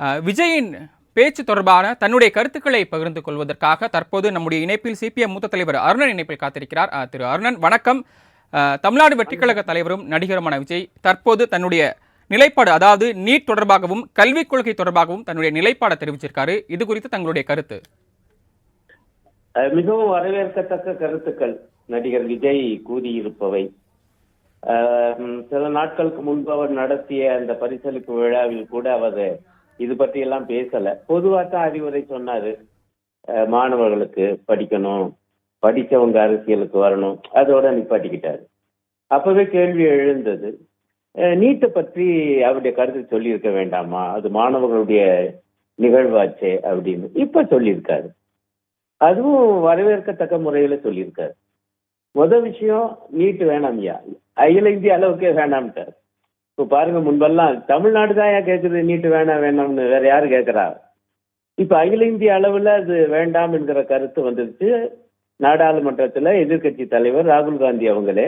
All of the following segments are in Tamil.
விஜயின் பேச்சு தொடர்பான தன்னுடைய கருத்துக்களை பகிர்ந்து கொள்வதற்காக தற்போது நம்முடைய இணைப்பில் சிபிஎம் மூத்த தலைவர் அருணன் இணைப்பில் காத்திருக்கிறார். திரு அருணன் வணக்கம். தமிழ்நாடு வெற்றிக்கழக தலைவரும் நடிகருமான விஜய் தற்போது தன்னுடைய நிலைப்பாடு அதாவது நீட் தொடர்பாகவும் கல்விக் கொள்கை தொடர்பாகவும் தன்னுடைய நிலைப்பாடை தெரிவிச்சிருக்காரு. இது குறித்து தங்களுடைய கருத்து. மிகவும் வரவேற்கத்தக்க கருத்துக்கள் நடிகர் விஜய் கூறியிருப்பவை. சில நாட்களுக்கு முன்பு அவர் நடத்திய அந்த பரிசளிப்பு விழாவில் கூட அவர் இது பற்றி எல்லாம் பேசல. தான் அறிவுரை சொன்னாரு மாணவர்களுக்கு படிக்கணும் படித்தவங்க அரசியலுக்கு வரணும் அதோட நிப்பாட்டிக்கிட்டாரு. அப்பவே கேள்வி எழுந்தது நீட்டை பற்றி அவருடைய கருத்து சொல்லியிருக்க வேண்டாமா? அது மாணவர்களுடைய நிகழ்வாச்சே அப்படின்னு இப்ப சொல்லியிருக்காரு. அதுவும் வரவேற்கத்தக்க முறையில சொல்லியிருக்காரு. முத விஷயம் நீட் வேணாம்யா. அகில இந்திய அளவுக்கே வேண்டாம்ட்டார் இப்போ பாருங்க முன்பெல்லாம் தமிழ்நாடு தான் ஏன் கேட்குது நீட்டு வேணாம் வேணாம்னு வேற யாரு கேட்கறா இப்ப அகில இந்திய அளவுல அது வேண்டாம் என்கிற கருத்து வந்துருச்சு. நாடாளுமன்றத்துல எதிர்க்கட்சி தலைவர் ராகுல் காந்தி அவங்களே.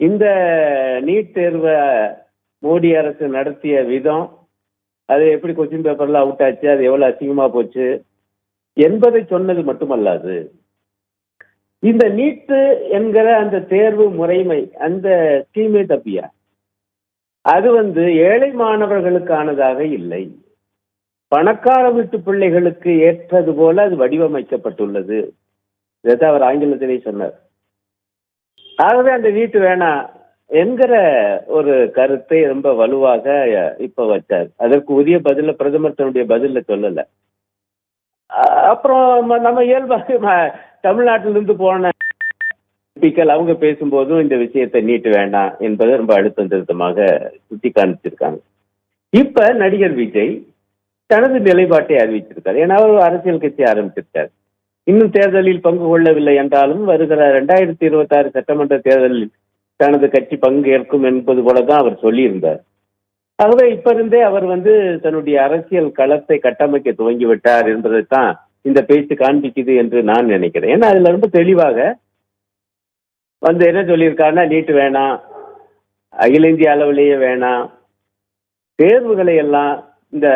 இந்த நீட் தேர்வை மோடி அரசு நடத்திய விதம் அது எப்படி கொஸ்டின் பேப்பர்ல அவுட் ஆச்சு அது எவ்வளவு அசிங்கமா போச்சு என்பதை சொன்னது மட்டுமல்லாது இந்த நீட்டு என்கிற அந்த தேர்வு முறைமை அந்த ஸ்கீமே தப்பியா? அது வந்து ஏழை மாணவர்களுக்கானதாக இல்லை. பணக்கார வீட்டு பிள்ளைகளுக்கு ஏற்றது போல அது வடிவமைக்கப்பட்டுள்ளது. இதை அவர் ஆங்கிலத்திலே சொன்னார். ஆகவே அந்த வீட்டு வேணாம் என்கிற ஒரு கருத்தை ரொம்ப வலுவாக இப்ப வச்சார். அதற்கு உரிய பதில பிரதமர் தன்னுடைய பதில சொல்லல. அஹ் அப்புறம் நம்ம இயல்பாக தமிழ்நாட்டிலிருந்து போன எம்பிக்கள் அவங்க பேசும்போதும் இந்த விஷயத்தை நீட்டு வேண்டாம் என்பதை ரொம்ப அழுத்தம் திருத்தமாக சுட்டி காமிச்சிருக்காங்க இப்ப நடிகர் விஜய் தனது நிலைப்பாட்டை அறிவிச்சிருக்காரு. ஏன்னா அவர் அரசியல் கட்சி ஆரம்பிச்சிருக்காரு. இன்னும் தேர்தலில் பங்கு கொள்ளவில்லை என்றாலும் வருகிற ரெண்டாயிரத்தி இருபத்தி ஆறு சட்டமன்ற தேர்தலில் தனது கட்சி பங்கேற்கும் என்பது போலதான் அவர் சொல்லியிருந்தார். ஆகவே இப்ப இருந்தே அவர் வந்து தன்னுடைய அரசியல் களத்தை கட்டமைக்க துவங்கி விட்டார் என்பதைத்தான் இந்த பேச்சு காண்பிக்குது என்று நான் நினைக்கிறேன். ஏன்னா அதுல ரொம்ப தெளிவாக வந்து என்ன சொல்லியிருக்காருன்னா நீட்டு வேணாம் அகில இந்திய அளவிலேயே வேணாம். தேர்வுகளை எல்லாம் இந்த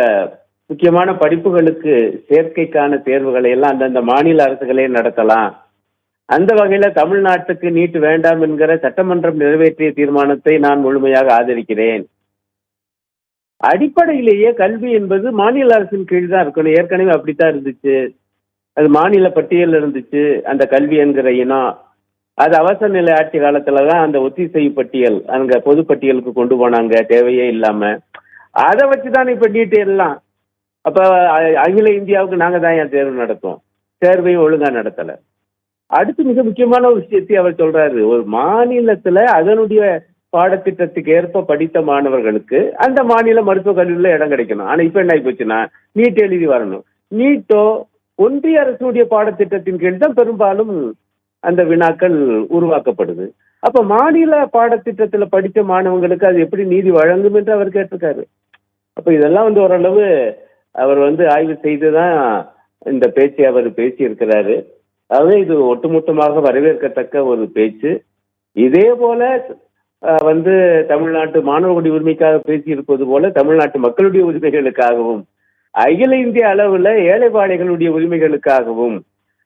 முக்கியமான படிப்புகளுக்கு சேர்க்கைக்கான தேர்வுகளை எல்லாம் அந்தந்த மாநில அரசுகளே நடத்தலாம். அந்த வகையில தமிழ்நாட்டுக்கு நீட்டு வேண்டாம் என்கிற சட்டமன்றம் நிறைவேற்றிய தீர்மானத்தை நான் முழுமையாக ஆதரிக்கிறேன். அடிப்படையிலேயே கல்வி என்பது மாநில அரசின் கீழ் தான் இருக்கணும். ஏற்கனவே அப்படித்தான் இருந்துச்சு. அது மாநில பட்டியல் இருந்துச்சு. அந்த கல்வி என்கிற இனம் அது அவசர நிலை ஆட்சி காலத்துல தான் அந்த ஒத்திசைவு பட்டியல் அங்க பொது பட்டியலுக்கு கொண்டு போனாங்க தேவையே இல்லாம. அதை வச்சுதான் இப்ப நீட் எல்லாம். அப்ப அகில இந்தியாவுக்கு நாங்க தான் என் தேர்வு நடத்தும் தேர்வையும் ஒழுங்கா நடத்தல. அடுத்து மிக முக்கியமான ஒரு விஷயத்தை அவர் சொல்றாரு. ஒரு மாநிலத்துல அதனுடைய பாடத்திட்டத்துக்கு ஏற்ப படித்த மாணவர்களுக்கு அந்த மாநில மருத்துவக் கல்லூரியில இடம் கிடைக்கணும். ஆனா இப்ப என்ன ஆகி போச்சுன்னா நீட் எழுதி வரணும். நீட்டோ ஒன்றிய அரசுடைய பாடத்திட்டத்தின் கீழ் தான் பெரும்பாலும் அந்த வினாக்கள் உருவாக்கப்படுது. அப்ப மாநில பாடத்திட்டத்துல படித்த மாணவங்களுக்கு அது எப்படி நீதி வழங்கும் என்று அவர் கேட்டிருக்காரு. அப்ப இதெல்லாம் வந்து ஓரளவு அவர் வந்து ஆய்வு செய்துதான் இந்த பேச்சை அவர் பேசியிருக்கிறாரு. அதாவது இது ஒட்டுமொத்தமாக வரவேற்கத்தக்க ஒரு பேச்சு. இதே போல வந்து தமிழ்நாட்டு மாணவர்களுடைய உரிமைக்காக பேசியிருப்பது போல தமிழ்நாட்டு மக்களுடைய உரிமைகளுக்காகவும் அகில இந்திய அளவுல ஏழைப்பாளைகளுடைய உரிமைகளுக்காகவும்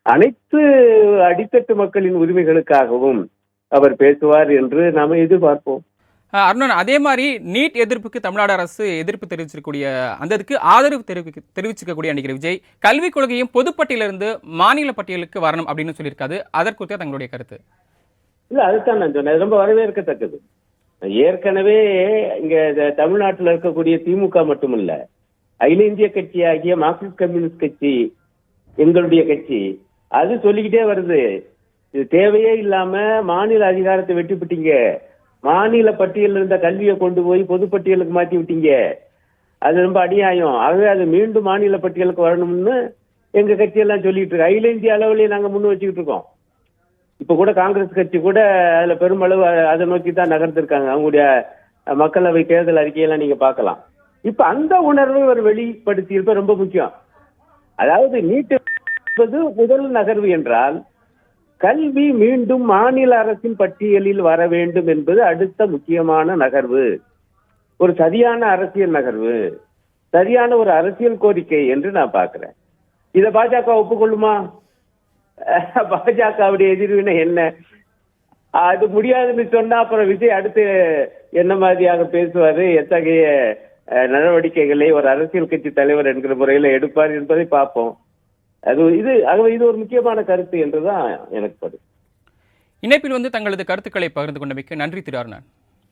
அனைத்து அடித்தட்டு மக்களின் உரிமைகளுக்காகவும் அவர் பேசுவார் என்று நாம எதிர்பார்ப்போம். அருணன் அதே மாதிரி நீட் எதிர்ப்புக்கு தமிழ்நாடு அரசு எதிர்ப்பு தெரிவிச்சிருக்கக்கூடிய அந்த இதுக்கு ஆதரவு தெரிவிக்க தெரிவிச்சிருக்கக்கூடிய நடிகர் விஜய் கல்விக் கொள்கையும் பொதுப்பட்டியலிருந்து மாநில பட்டியலுக்கு வரணும் அப்படின்னு சொல்லியிருக்காது அதற்குறித்த தங்களுடைய கருத்து. இல்ல அதுதான் நான் சொன்னேன். ரொம்ப வரவேற்கத்தக்கது. ஏற்கனவே இங்க தமிழ்நாட்டுல இருக்கக்கூடிய திமுக மட்டுமல்ல அகில இந்திய கட்சியாகிய மார்க்சிஸ்ட் கம்யூனிஸ்ட் கட்சி எங்களுடைய கட்சி அது சொல்லிக்கிட்டே வருது. இது தேவையே இல்லாம மாநில அதிகாரத்தை வெட்டி விட்டீங்க. மாநில பட்டியலில் இருந்த கல்வியை கொண்டு போய் பொதுப்பட்டியலுக்கு மாத்தி விட்டீங்க. அது ரொம்ப அநியாயம். ஆகவே அது மீண்டும் மாநில பட்டியலுக்கு வரணும்னு எங்க கட்சியெல்லாம் சொல்லிட்டு இருக்கு. அகில இந்திய அளவுலயே நாங்க முன் வச்சுக்கிட்டு இருக்கோம். இப்ப கூட காங்கிரஸ் கட்சி கூட அதுல பெருமளவு அதை நோக்கி தான் நகர்ந்திருக்காங்க. அவங்களுடைய மக்களவை தேர்தல் அறிக்கையெல்லாம் நீங்க பார்க்கலாம். இப்ப அந்த உணர்வை ஒரு வெளிப்படுத்தியிருப்ப ரொம்ப முக்கியம். அதாவது நீட்டு என்பது முதல் நகர்வு என்றால் கல்வி மீண்டும் மாநில அரசின் பட்டியலில் வர வேண்டும் என்பது அடுத்த முக்கியமான நகர்வு. ஒரு சரியான அரசியல் நகர்வு சரியான ஒரு அரசியல் கோரிக்கை என்று நான் பார்க்கிறேன். இதை பாஜக ஒப்புக்கொள்ளுமா? பாஜகவுடைய எதிர்வினை என்ன? அது முடியாதுன்னு சொன்னா அப்புறம் விஜய் அடுத்து என்ன மாதிரியாக பேசுவாரு? எத்தகைய நடவடிக்கைகளை ஒரு அரசியல் கட்சி தலைவர் என்கிற முறையில எடுப்பார் என்பதை பார்ப்போம். அது இது ஆகவே இது ஒரு முக்கியமான கருத்து என்றுதான் எனக்கு படும் இணைப்பில் வந்து தங்களது கருத்துக்களை பகிர்ந்து கொண்டமைக்கு நன்றி திரு அருணன்.